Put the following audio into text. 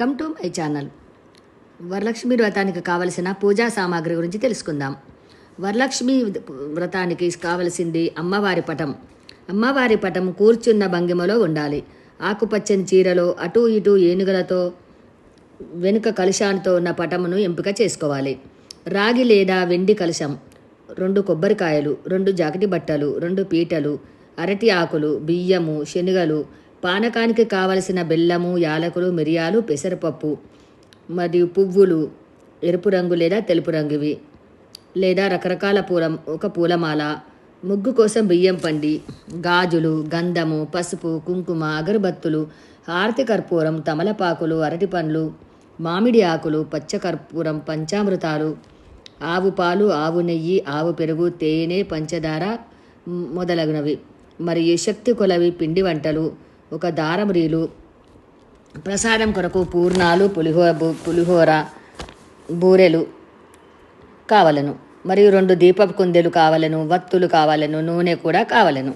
Come to my channel. Varalakshmi వ్రతానికి కావలసిన పూజా సామాగ్రి గురించి తెలుసుకుందాం. వరలక్ష్మి వ్రతానికి కావలసింది అమ్మవారి పటం. అమ్మవారి పటం కూర్చున్న భంగిమలో ఉండాలి. ఆకుపచ్చని చీరలో అటు ఇటు ఏనుగులతో వెనుక కలశాలతో ఉన్న పటమును ఎంపిక చేసుకోవాలి. రాగి లేదా వెండి కలుషం రెండు కొబ్బరికాయలు రెండు జాకెటి బట్టలు రెండు పీటలు అరటి ఆకులు బియ్యము శనగలు పానకానికి కావలసిన బెల్లము యాలకులు మిరియాలు పెసరపప్పు మరియు పువ్వులు ఎరుపు రంగు లేదా తెలుపు రంగువి లేదా రకరకాల పూల ఒక పూలమాల ముగ్గు కోసం బియ్యం పండి గాజులు గంధము పసుపు కుంకుమ అగరబత్తులు హారతి కర్పూరం తమలపాకులు అరటి పండ్లు మామిడి ఆకులు పచ్చ కర్పూరం పంచామృతాలు ఆవు పాలు ఆవు నెయ్యి ఆవు పెరుగు తేనె పంచదార మొదలగునవి. మరియు శక్తి కొలవి పిండి వంటలు ఒక దారమురీలు ప్రసాదం కొరకు పూర్ణాలు పులిహోర పులిహోర బూరెలు కావలను. మరియు రెండు దీపపు కుందెలు కావలను వత్తులు కావలను నూనె కూడా కావలను.